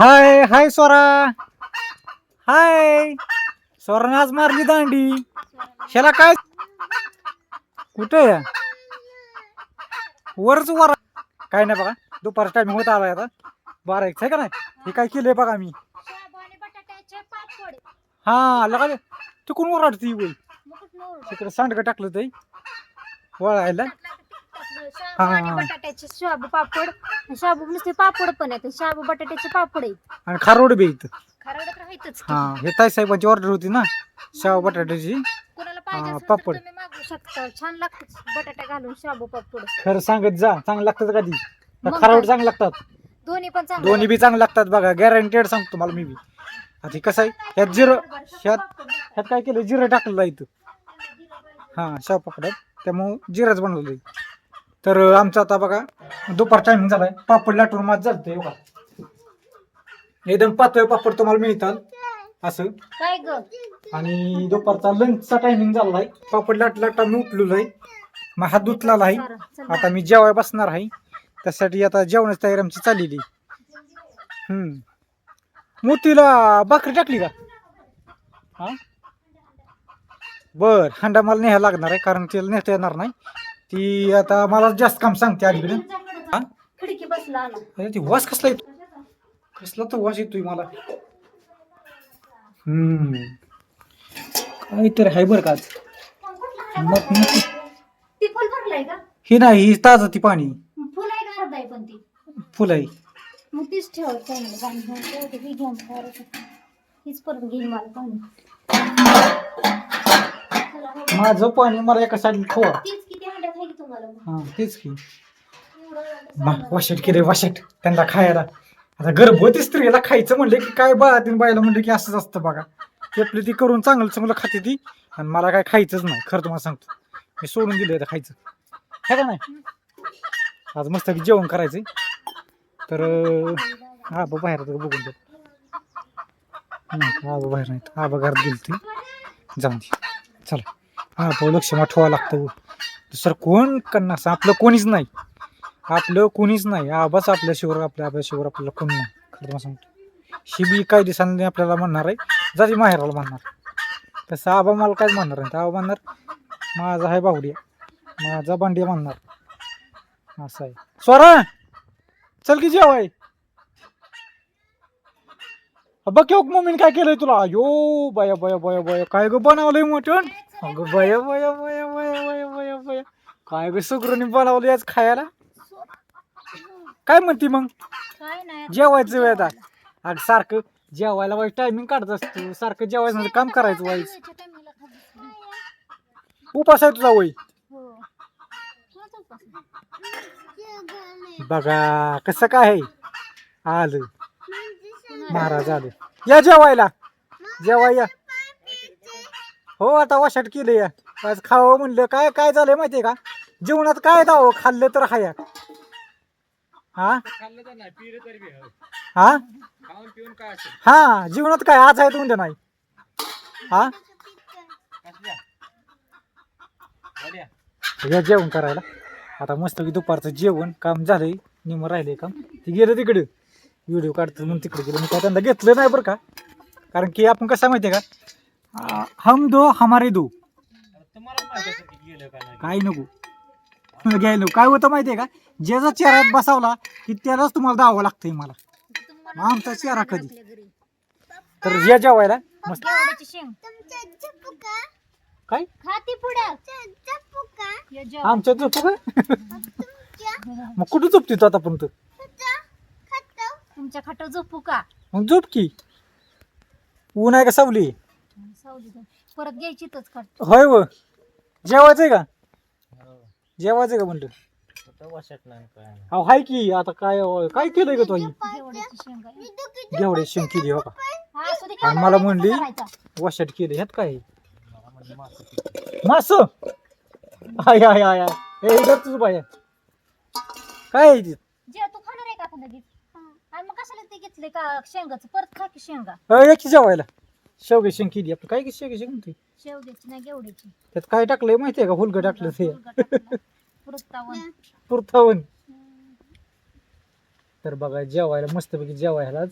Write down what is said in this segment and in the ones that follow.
हाय हाय स्वरा हाय. स्वराने आज मारली दांडी. ह्याला काय? कुठे आहे? वरच वर. काय नाही बघा दुपारचा टायमिंग होत आलाय आता. बारा एक आहे का नाही? हे काय केलंय बघा मी. हा लगा तिकडून ओरडती वय मग कुठनं ओरडू? तिकडे सांडगं टाकलं ते वळायला टाकलं तर तिखट टाकलं. शाबू आणि हा. बटाट्याचे शाबू पापड. शाबू नुसते पापड पण आहेत. शाबू बटाट्याचे पापड आहेत. आणि खारोड बी इथं खरं तर राहतच की. हा हे ताई साहेबांची ऑर्डर होती ना? शाव बटाट्याची. कोणाला पाहिजे हा, असेल तर पापड. तुम्ही मागू शकता. छान लागतात बटाटा घालून शाबू पापड. खरं सांगत जा. चांगलं लागतात का ती? मग खारोड काय? चांगलं लागतात. दोन्ही पण चांगले दोन्ही बी चांगले लागतात बघा. गॅरंटेड सांगतो तुम्हाला मी बी. आता हे कसं आहे? ह्यात जिरं ह्यात ह्यात काय केलं जिरं टाकलेलं आहे इथं. हां शाव पापडात. त्यामुळं जिरंच बनवलं आहे तर आमचं आता बघा दुपार टायमिंग झालाय. पापड लाटून माझ चालतंय बघा. एकदम पातळ पापड तुम्हाला मिळतात. असं. काय ग? आणि दुपारचा लंचचा टायमिंग झालाय पापड लाट लाटा मी उठलेलो आहे. मग हात धुतलेला आहे. आता मी जेवाय बसणार आहे. त्यासाठी आता जेवणाची तयारी आमची चाललेली हम्म. मोतीला भाकरी टाकली का? हा? बर हांडा मला न्यायला लागणार आहे कारण तिला नेता येणार नाही. ती आता मला जास्त काम सांगते हा? खिडकी बसला आला. अरे ती वास कसला येतो? कसला तर वास येतोय मला. हम्म. काहीतरी आहे बरं का आज. मग मग ती फुल भरलाय का? ही नाही ही ताजं ती पाणी. फुल आहे का अर्धा आहे पण ती? फुल आहे. मग तीच ठेव चांगलं पाणी घेऊन ठेवते घेऊन ठेवायचं. हीच परत घेईन मला पाणी. चला. माझं पाणी मला एका साईड खवा तीच हा तेच की. वाशट की रे वाशट. त्यांना खायला. आता गर्भवती स्त्रीला खायचं म्हणलं की काय बाळातीन बायला म्हणलं की असंच असतं बघा. ती आपली ती करून चांगलं चांगलं खाते ती. आणि मला काय खायचंच नाही खरं तुम्हाला सांगतो. मी सोडून दिलं आता खायचं. है का नाही? आज मस्त जेवण करायचंय. तर अं, आबा बाहेर बघून दे नाही आबा बाहेर नाहीत आबा घरात गेली ती जाऊन दे. चला. आबा लक्ष ठेवावं लागतं. दुसरं कोण करणार? असं आपलं कोणीच नाही. आपलं कोणीच नाही. आबाच आपल्याशिवाय आपल्या आबाशिवाय आपल्याला कोण नाही. खरं सांगतो. शिबी बी काही दिवसांनी आपल्याला म्हणणार आहे. जाती माहेराला म्हणणार. तसं आबा मला काय म्हणणार नाही. आबा म्हणणार माझा आहे बावडिया माझा बांडिया म्हणणार. असं आहे. स्वरा चल की जेवाय. बघ की मम्मीने काय केलंय तुला? अयो बया बया बया बया. काय ग बनवलंय मटण? अगं बया बया बया. काय ग सुगरूने बनवलं आज खायला? काय म्हणती मग? काय नाही जेवायचं वेळ आता. अग सारखं जेवायला वाईट टायमिंग काढत असतो सारखं जेवायचं म्हणजे काम करायचं खाल्ली. उपास आहे तुझा वय. हो. बघा कसं काय आहे. आलं. महाराज आलं. या जेवायला. जेवा या. हो आता वाशाट केलं या. आज खावं म्हणलं. काय काय झालंय माहितीये का? जेवणात काय दाव? खाल्लं तर हाया हा? हा? हा जीवनात काय? आज आहे तर उद्या नाही. हा? या जेवण करायला. आता मस्त दुपारचं जेवण काम झालंय निम राहिलंय काम. ते गेलं तिकडे. व्हिडिओ काढतो म्हणून तिकडे गेलं. मी काय त्यांना घेतलं नाही बरं का? कारण की आपण कसं माहितीये का? आ, हम दो हमारे दो. काय नको. घ्यायला काय होतं माहितीये का? ज्याचा चेहऱ्यात बसावला की त्यालाच तुम्हाला दावं लागतंय मला. मग आमचा चेहरा कधी. तर या जेवायला. मस्त. शेंग. काय? खाती पुढं. या जेव. आमच्या झोपू का? मग कुठं झोपते तू आतापर्यंत तुमच्या खाट झोपू का? मग झोप की. ऊन आहे का सावली? सावली. परत घ्यायची तच खाट. होय व. जेवायचंय का? जेवायचंय का म्हणलं? अहो हाय की आता काय काय केलंय का तो ही घेवड्याची शेंग आहे. घेवडे शेंग केली हो का हा, असू दे, आणि मला म्हणली? वशाट केले ह्यात काय? मास. आय आय आय आय हे इधर तुझं बाया काय आहे ते? जे तू खाणार आहे का आता लगेच? आणि मग कशाला ते घेतले का शेंगाचं? परत खा की शेंगा. अ, या की जेवायला. शेवगे शेंग केली. आपलं काय की शेवगे शेंग? म्हणते शेवग्याची नाही घेवड्याची त्यात काय टाकलंय माहितीये का? हुलगं टाकलं. ते पुरतावन पुरथावन तर बघा जेवायला मस्तपैकी जेवायला आज.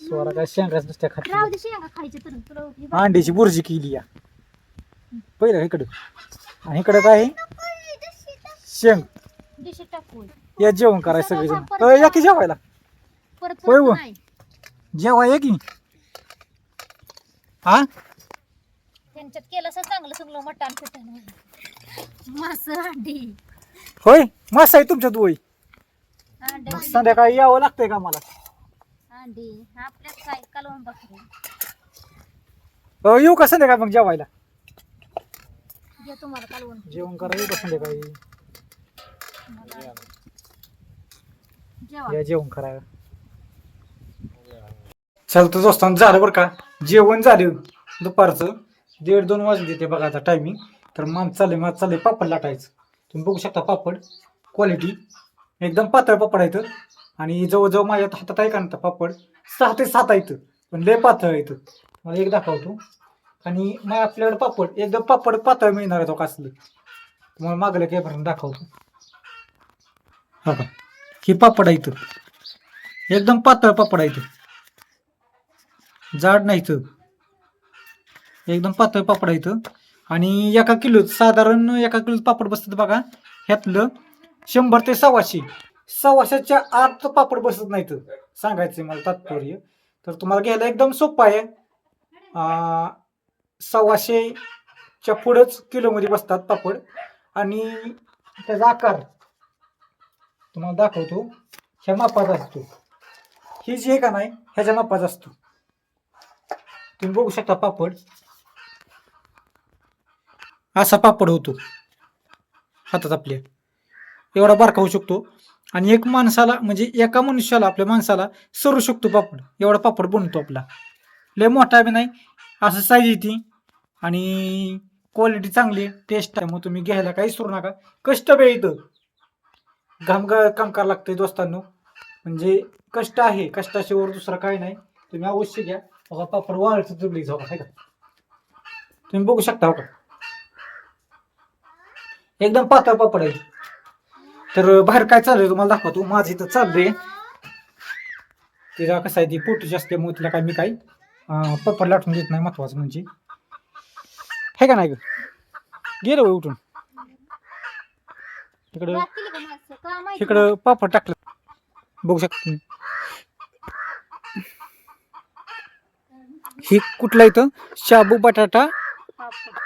स्वरा काय शेंगाच नुसत्या खात दे शेंगा खायचे तर. तुला हे बघ. अंड्याची बुर्जी केली या. पहिलं इकडं. आणि इकडं काय आहे? शेंग. डिशेत टाकू या जेवण करायचं सगळेजण. अ, या की जेवायला? परत होय परत व. नाही जेवा या की? हा? त्यांच्यात केलं असं चांगलं सगळं मटण पिटण मास अंडी होय? मस्त आहे तुमच्यात होय? अंडे संध्याकाळी यावं लागतंय का मला अंडी आपल्यात काय? कालवण बकरी अ, येऊ का संध्याकाळी मग जेवायला? घे तुम्हाला कालवण जेवण करा येऊ का संध्याकाळी? मला- जेवा. या जेवण करायला चालतं दोस्तांनो झालं बरं का? जेवण झालं दुपारचं. दीड दोन वाजले ते बघा आता टायमिंग तर माम चाललंय मग चाललंय पापड लाटायचं. तुम्ही बघू शकता पापड. क्वालिटी एकदम पातळ पापड आहेत. आणि जवळजवळ माझ्या हातात आहे का ना पापड? सहा ते सात आहेत. पण लय पातळ आहेत. मला एक दाखवतो. आणि मग आपल्याकडे पापड. एकदम पापड पातळ मिळणार आहे तो कसलं. तुम्हाला मागलं काय भरून दाखवतो. हा का हे पापड आहेत. एकदम पातळ पापड आहेत. जाड नाहीत एकदम पातळ पापड आहेत आणि एका किलोत साधारण एका किलोत पापड बसतात बघा. ह्यातलं शंभर ते सव्वाशे. सव्वाशेच्या आत पापड बसत नाहीत. सांगायचं मला तात्पर्य. तर तुम्हाला घ्यायला एकदम सोपं आहे. सव्वाशेच्या पुढंच किलोमध्ये बसतात पापड. आणि त्याचा आकार तुम्हाला दाखवतो. ह्या मापाचा असतो. ही जी आहे का नाही ह्याच्या मापाचा असतो. तुम्ही बघू शकता पापड. असा पापड होतो. हातात आपल्या. एवढा बारका होऊ शकतो. आणि एक माणसाला म्हणजे एका मनुष्याला आपल्या माणसाला सरू शकतो पापड. एवढा पापड बनतो आपला. लय मोठा बी नाही. असं साईज येते आणि क्वालिटी चांगली टेस्ट आहे. मग तुम्ही घ्यायला काही सुरू नका. कष्ट बे येतं घाम काम करावं लागतंय दोस्तांनो. म्हणजे कष्ट आहे. कष्टाशिवाय दुसरं काही नाही. तुम्ही अवश्य घ्या. बघा पापड वाळचं तुबली जाऊ का तुम्ही बघू शकता हो का एकदम पातळ पापड आहे तर बाहेर काय चाललंय तुम्हाला दाखवतो माझं इथं चाललंय तिला कसं आहे ती पोटीची असल्यामुळे तिला काय मी काही अं, पापड लाटून देत नाही महत्वाचं म्हणजे हे का नाही ग गेलं उठून माहिती इकडं पापड टाकलं बघू शकता ही कुठला इथं? शाबू बटाटा.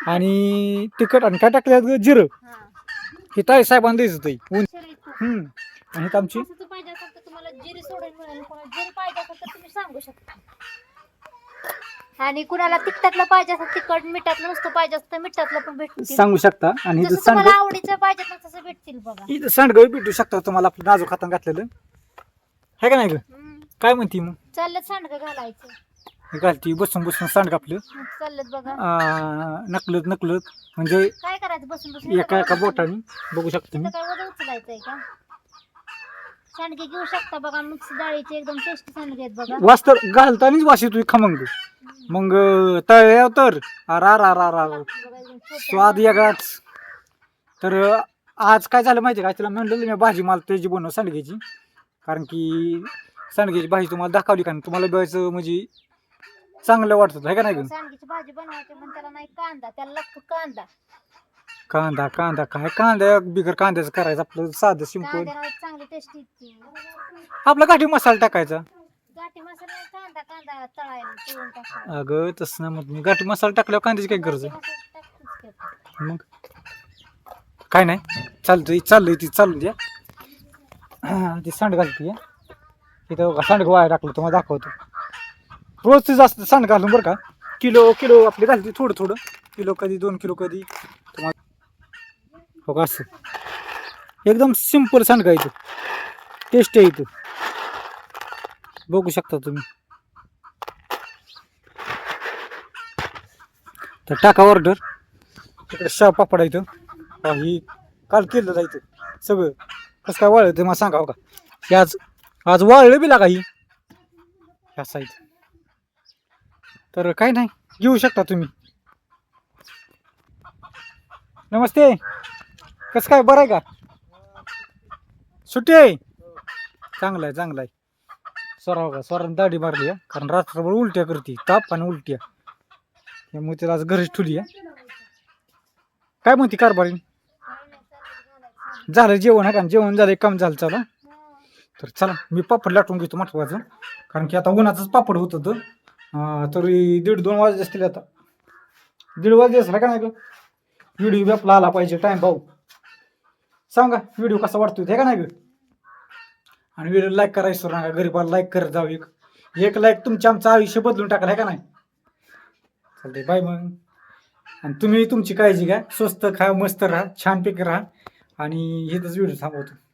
आणि तिखट आणि काय टाकलं जिरं. हा. ताई साहेबांना द्यायचं ताई ऊन. हम्म. आणि इथं आमची असं तर पाहिजे असेल तर तुम्हाला जिरी सोडून मिळेल. कोणाला जिरी पाहिजे असेल तर तुम्ही सांगू शकता. आणि कुणाला तिखटातलं पाहिजे असेल तिखट मिठातलं नुसतं पाहिजे असतं तर मिठातलं पण भेटतील. सांगू शकता. आणि इथं जसं सांड तुम्हाला आवडीचं पाहिजे ना तसं भेटतील बघा. इथं सांडगं भेटू शकता तुम्हाला. आपलं नाजूक हातान घातलेलं. हे का नाही ग? हम्म. काय म्हणती मग? चाललं सांडगं घालायचं. हे घालती बसून बसून बघा. आ, नकलत नकलत म्हणजे काय करायचं? बसून बसून एका एका बोटाने बघू शकता तुम्ही. काय वजन उचलायचंय का? सांडगे घेऊ शकता बघा मिक्स डाळीचे एकदम टेस्टी सांडगे आहेत बघा. वास तर घालतानीच वास येतोय खमंग. मग तळ्या तर अरा रा रा रा बघा, एकदम छोटे स्वाद वेगळाच. तर आज काय झालं माहिती का? तिला म्हणलेलं मी भाजी मला त्याची बनव सांडग्याची. कारण की सांडग्याची भाजी तुम्हाला दाखवली का नाही? तुम्हाला बघायचं म्हणजे चांगलं वाटतं आहे का नाही ग? सांडगेची भाजी बनवायची पण त्याला नाही कांदा त्याला लागतो कांदा. कांदा कांदा काय? कांदा बिगर कांद्याचं करायचं आपलं साधं सिंपल कांद्याला चांगली टेस्टी आपला गाठी मसाला टाकायचा. गाठी मसाला नाही, कांदा कांदा तळायला तळून टाकायला अगं तसं नाही मग मी. गाठी मसाला टाकल्यावर कांद्याची काय गरज आहे. मग? काय नाही. चालतंय चाललंय ती चालू द्या. हा, ती सांड घालते बघा सांडग वाया टाकलं तुम्हाला दाखवतो. रोज ते जास्त सांड घालून बरं का. किलो किलो आपली घालते थोडं थोडं. किलो कधी दोन किलो कधी. हो का असं. एकदम सिंपल सांडगा इथं? टेस्ट आहे इथं. बघू शकता तुम्ही. तर टाका ऑर्डर तिकडे शाव पापड आहे इथं. ही काल केलं जायचं सगळं. कसं काय वाळलं ते मला सांगा हो का? हे आज आज वाळलं बी लागा ही. ह्या साईड तर काय नाही घेऊ शकता तुम्ही. नमस्ते. कसं काय बरं आहे का? सुट्टी आहे? चांगलं आहे चांगलं आहे. स्वरा हो का स्वरानं दाढी मारली आहे कारण रात्रभर उलट्या करते ताप आणि उलट्या. त्यामुळे त्याला आज घरीच ठुली आहे. काय म्हणते कारभारी झालं जेवण आहे का? जेवण झालं काम झालं चला. तर चला मी पापड लाटून घेतो महत्वाचं कारण की आता उन्हाचंच पापड होतं तर अं, तरी दीड दोन वाजले असतील आता. दीड वाजले असला का नाही ग? व्हिडिओ बी आपला आला पाहिजे टाइम भाऊ सांगा व्हिडिओ कसा वाटतोय ते का नाही ग? आणि व्हिडिओ लाईक करायचं ना गरीबाला लाईक करत जाऊ एक. एक लाईक तुमच्या आमचं आयुष्य बदलून टाकलं आहे का नाही? चालते बाय मग. आणि तुम्ही तुमची काळजी घ्या स्वस्त खा मस्त राहा छानपैकी राहा. आणि हेच व्हिडिओ थांबवतो.